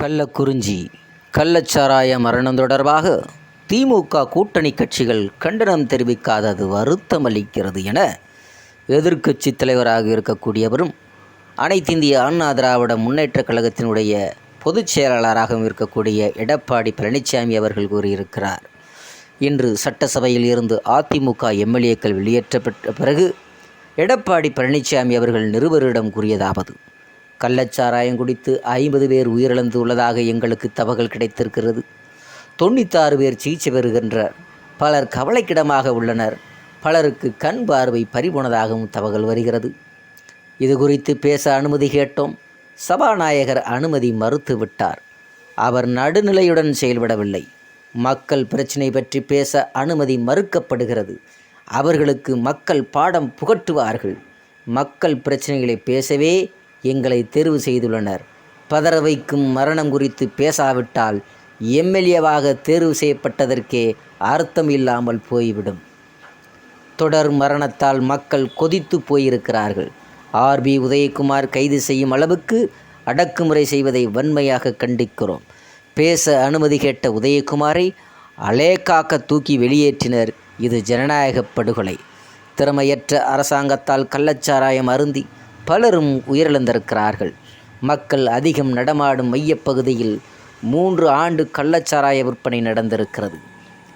கள்ளக்குறிஞ்சி கள்ளச்சாராய மரணம் தொடர்பாக திமுக கூட்டணி கட்சிகள் கண்டனம் தெரிவிக்காதது வருத்தமளிக்கிறது என எதிர்க்கட்சித் தலைவராக இருக்கக்கூடியவரும் அனைத்திந்திய அண்ணா திராவிட முன்னேற்றக் கழகத்தினுடைய பொதுச் செயலாளராகவும் இருக்கக்கூடிய எடப்பாடி பழனிசாமி அவர்கள் கூறியிருக்கிறார். இன்று சட்டசபையில் இருந்து அதிமுக எம்எல்ஏக்கள் வெளியேற்றப்பட்ட பிறகு எடப்பாடி பழனிசாமி அவர்கள் நிருபரிடம் கூறியதாவது கள்ளச்சாராயம் குடித்து ஐம்பது பேர் உயிரிழந்துள்ளதாக எங்களுக்கு தகவல் கிடைத்திருக்கிறது. தொண்ணூத்தாறு பேர் சிகிச்சை பெறுகின்றனர். பலர் கவலைக்கிடமாக உள்ளனர். பலருக்கு கண் பார்வை பறிபோனதாகவும் தகவல் வருகிறது. இது குறித்து பேச அனுமதி கேட்டோம். சபாநாயகர் அனுமதி மறுத்து விட்டார். அவர் நடுநிலையுடன் செயல்படவில்லை. மக்கள் பிரச்சினை பற்றி பேச அனுமதி மறுக்கப்படுகிறது. அவர்களுக்கு மக்கள் பாடம் புகட்டுவார்கள். மக்கள் பிரச்சனைகளை பேசவே எங்களை தேர்வு செய்துள்ளனர். பதற வைக்கும் மரணம் குறித்து பேசாவிட்டால் எம்எல்ஏவாக தேர்வு செய்யப்பட்டதற்கே அர்த்தம் இல்லாமல் போய்விடும். தொடர் மரணத்தால் மக்கள் கொதித்து போயிருக்கிறார்கள். ஆர்பி உதயகுமார் கைது செய்யும் அளவுக்கு அடக்குமுறை செய்வதை வன்மையாக கண்டிக்கிறோம். பேச அனுமதி கேட்ட உதயகுமாரை அலேக்காக்க தூக்கி வெளியேற்றினர். இது ஜனநாயக படுகொலை. திறமையற்ற அரசாங்கத்தால் கள்ளச்சாராயம் அருந்தி பலரும் உயிரிழந்திருக்கிறார்கள். மக்கள் அதிகம் நடமாடும் மையப்பகுதியில் மூன்று ஆண்டு கள்ளச்சாராய விற்பனை நடந்திருக்கிறது.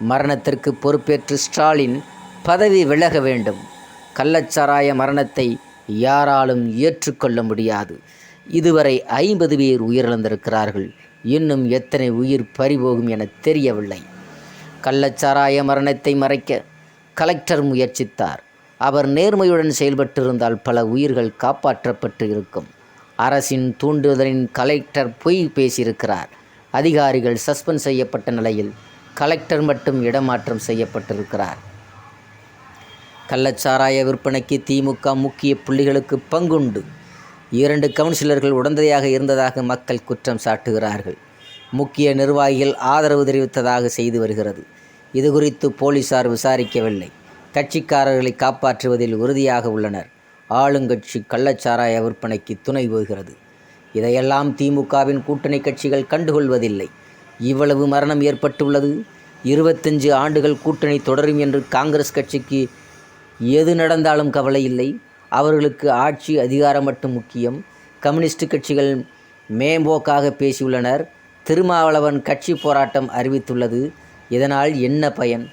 மரணத்திற்கு பொறுப்பேற்று ஸ்டாலின் பதவி விலக வேண்டும். கள்ளச்சாராய மரணத்தை யாராலும் ஏற்றுக்கொள்ள முடியாது. இதுவரை ஐம்பது பேர் உயிரிழந்திருக்கிறார்கள். இன்னும் எத்தனை உயிர் பறிபோகும் என தெரியவில்லை. கள்ளச்சாராய மரணத்தை மறைக்க கலெக்டர் முயற்சித்தார். அவர் நேர்மையுடன் செயல்பட்டிருந்தால் பல உயிர்கள் காப்பாற்றப்பட்டு இருக்கும். அரசின் தூண்டுதலின் கலெக்டர் பொய் பேசியிருக்கிறார். அதிகாரிகள் சஸ்பெண்ட் செய்யப்பட்ட நிலையில் கலெக்டர் மட்டும் இடமாற்றம் செய்யப்பட்டிருக்கிறார். கள்ளச்சாராய விற்பனைக்கு திமுக முக்கிய புள்ளிகளுக்கு பங்குண்டு. இரண்டு கவுன்சிலர்கள் உடந்தையாக இருந்ததாக மக்கள் குற்றம் சாட்டுகிறார்கள். முக்கிய நிர்வாகிகள் ஆதரவு தெரிவித்ததாக செய்து வருகிறது. இது குறித்து போலீசார் விசாரிக்கவில்லை. கட்சிக்காரர்களை காப்பாற்றுவதில் உறுதியாக உள்ளனர். ஆளுங்கட்சி கள்ளச்சாராய விற்பனைக்கு துணை போகிறது. இதையெல்லாம் திமுகவின் கூட்டணி கட்சிகள் கண்டுகொள்வதில்லை. இவ்வளவு மரணம் ஏற்பட்டுள்ளது. இருபத்தஞ்சு ஆண்டுகள் கூட்டணி தொடரும் என்று காங்கிரஸ் கட்சிக்கு எது நடந்தாலும் கவலை இல்லை. அவர்களுக்கு ஆட்சி அதிகாரம் மட்டும் முக்கியம். கம்யூனிஸ்ட் கட்சிகள் மேம்போக்காக பேசியுள்ளனர். திருமாவளவன் கட்சி போராட்டம் அறிவித்துள்ளது. இதனால் என்ன பயன்?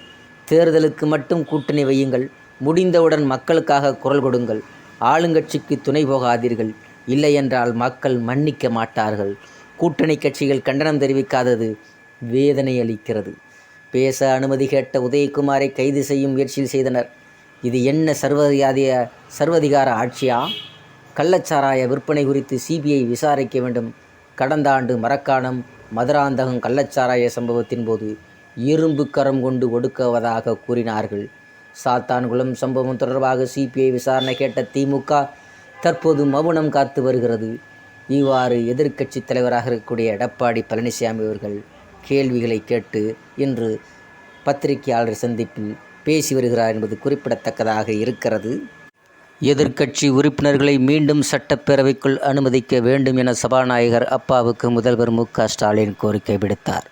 தேர்தலுக்கு மட்டும் கூட்டணி வையுங்கள். முடிந்தவுடன் மக்களுக்காக குரல் கொடுங்கள். ஆளுங்கட்சிக்கு துணை போகாதீர்கள். இல்லையென்றால் மக்கள் மன்னிக்க மாட்டார்கள். கூட்டணி கட்சிகள் கண்டனம் தெரிவிக்காதது வேதனை அளிக்கிறது. பேச அனுமதி கேட்ட உதயகுமாரை கைது செய்யும் முயற்சியில் செய்தனர். இது என்ன சர்வதிகாரிய சர்வதிகார ஆட்சியா? கள்ளச்சாராய விற்பனை குறித்து சிபிஐ விசாரிக்க வேண்டும். கடந்த ஆண்டு மரக்காணம் மதுராந்தகம் கள்ளச்சாராய சம்பவத்தின் போது இரும்பு கரம் கொண்டு ஒடுக்குவதாக கூறினார்கள். சாத்தான்குளம் சம்பவம் தொடர்பாக சிபிஐ விசாரணை கேட்ட திமுக தற்போது மௌனம் காத்து வருகிறது. இவ்வாறு எதிர்க்கட்சித் தலைவராக இருக்கக்கூடிய எடப்பாடி பழனிசாமி அவர்கள் கேள்விகளை கேட்டு இன்று பத்திரிகையாளர் சந்திப்பில் பேசி வருகிறார் என்பது குறிப்பிடத்தக்கதாக இருக்கிறது. எதிர்க்கட்சி உறுப்பினர்களை மீண்டும் சட்டப்பேரவைக்குள் அனுமதிக்க வேண்டும் என சபாநாயகர் அப்பாவுக்கு முதல்வர் மு க ஸ்டாலின் கோரிக்கை விடுத்தார்.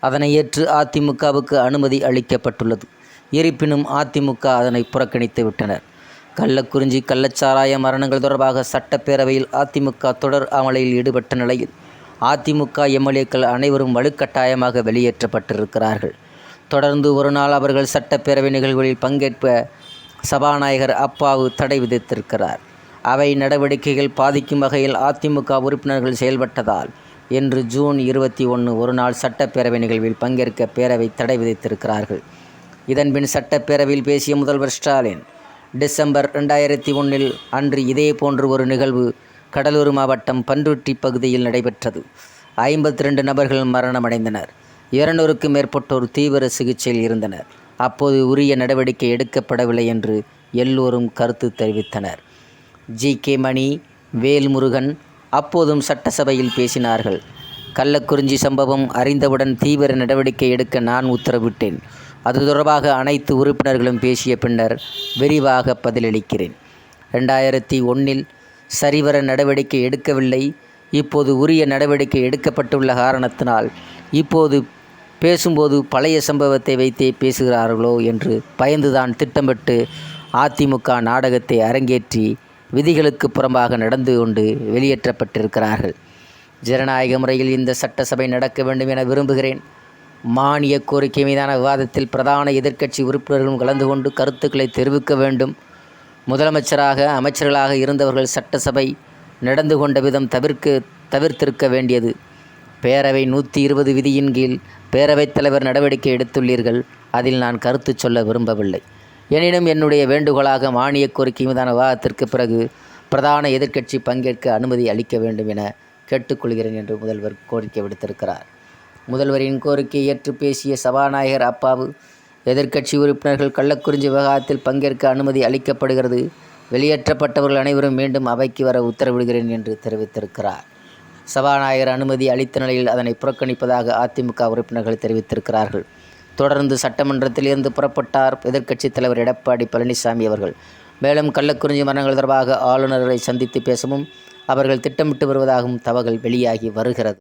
அதனை ஏற்று அதிமுகவுக்கு அனுமதி அளிக்கப்பட்டுள்ளது. இருப்பினும் அதிமுக அதனை புறக்கணித்து விட்டனர். கள்ளக்குறிஞ்சி கள்ளச்சாராய மரணங்கள் தொடர்பாக சட்டப்பேரவையில் அதிமுக தொடர் அமளியில் ஈடுபட்ட நிலையில் அதிமுக எம்எல்ஏக்கள் அனைவரும் வலுக்கட்டாயமாக வெளியேற்றப்பட்டிருக்கிறார்கள். தொடர்ந்து ஒரு நாள் அவர்கள் சட்டப்பேரவை நிகழ்வுகளில் பங்கேற்ப சபாநாயகர் அப்பாவு தடை விதித்திருக்கிறார். அவை நடவடிக்கைகள் பாதிக்கும் வகையில் அதிமுக உறுப்பினர்கள் செயல்பட்டதால் இன்று ஜூன் இருபத்தி ஒன்று ஒரு நாள் சட்டப்பேரவை நிகழ்வில் பங்கேற்க பேரவை தடை விதித்திருக்கிறார்கள். இதன்பின் சட்டப்பேரவையில் பேசிய முதல்வர் ஸ்டாலின் டிசம்பர் ரெண்டாயிரத்தி ஒன்றில் அன்று இதே போன்று ஒரு நிகழ்வு கடலூர் மாவட்டம் பன்ருட்டி பகுதியில் நடைபெற்றது. ஐம்பத்தி ரெண்டு நபர்கள் மரணமடைந்தனர். இருநூறுக்கும் மேற்பட்டோர் தீவிர சிகிச்சையில் இருந்தனர். அப்போது உரிய நடவடிக்கை எடுக்கப்படவில்லை என்று எல்லோரும் கருத்து தெரிவித்தனர். ஜி கே மணி வேல்முருகன் அப்போதும் சட்டசபையில் பேசினார்கள். கள்ளக்குறிஞ்சி சம்பவம் அறிந்தவுடன் தீவிர நடவடிக்கை எடுக்க நான் உத்தரவிட்டேன். அது தொடர்பாக அனைத்து உறுப்பினர்களும் பேசிய பின்னர் விரிவாக பதிலளிக்கிறேன். ரெண்டாயிரத்தி ஒன்றில் சரிவர நடவடிக்கை எடுக்கவில்லை. இப்போது உரிய நடவடிக்கை எடுக்கப்பட்டுள்ள காரணத்தினால் இப்போது பேசும்போது பழைய சம்பவத்தை வைத்தே பேசுகிறார்களோ என்று பயந்துதான் திட்டமிட்டு அதிமுக நாடகத்தை அரங்கேற்றி விதிகளுக்கு புறம்பாக நடந்து கொண்டு வெளியேற்றப்பட்டிருக்கிறார்கள். ஜனநாயக முறையில் இந்த சட்டசபை நடக்க வேண்டும் என விரும்புகிறேன். மானிய கோரிக்கை மீதான விவாதத்தில் பிரதான எதிர்க்கட்சி உறுப்பினர்களும் கலந்து கொண்டு கருத்துக்களை தெரிவிக்க வேண்டும். முதலமைச்சராக அமைச்சர்களாக இருந்தவர்கள் சட்டசபை நடந்து கொண்ட விதம் தவிர்க்க தவிர்த்திருக்க வேண்டியது. பேரவை நூற்றி இருபது விதியின் கீழ் பேரவைத் தலைவர் நடவடிக்கை எடுத்துள்ளீர்கள். அதில் நான் கருத்து சொல்ல விரும்பவில்லை. எனினும் என்னுடைய வேண்டுகோளாக மானிய கோரிக்கை மீதான விவாதத்திற்கு பிறகு பிரதான எதிர்க்கட்சி பங்கேற்க அனுமதி அளிக்க வேண்டும் என கேட்டுக்கொள்கிறேன் என்று முதல்வர் கோரிக்கை விடுத்திருக்கிறார். முதல்வரின் கோரிக்கையை ஏற்று பேசிய சபாநாயகர் அப்பாவு எதிர்க்கட்சி உறுப்பினர்கள் கள்ளக்குறிஞ்சி விவகாரத்தில் பங்கேற்க அனுமதி அளிக்கப்படுகிறது. வெளியேற்றப்பட்டவர்கள் அனைவரும் மீண்டும் அவைக்கு வர உத்தரவிடுகிறேன் என்று தெரிவித்திருக்கிறார். சபாநாயகர் அனுமதி அளித்த நிலையில் அதனை புறக்கணிப்பதாக அதிமுக உறுப்பினர்கள் தெரிவித்திருக்கிறார்கள். தொடர்ந்து சட்டமன்றத்திலிருந்து புறப்பட்டார் எதிர்க்கட்சித் தலைவர் எடப்பாடி பழனிசாமி அவர்கள். மேலும் கள்ளக்குறிஞ்சி மரணங்கள் தொடர்பாக ஆளுநரை சந்தித்து பேசவும் அவர்கள் திட்டமிட்டு வருவதாகவும் தகவல் வெளியாகி வருகிறது.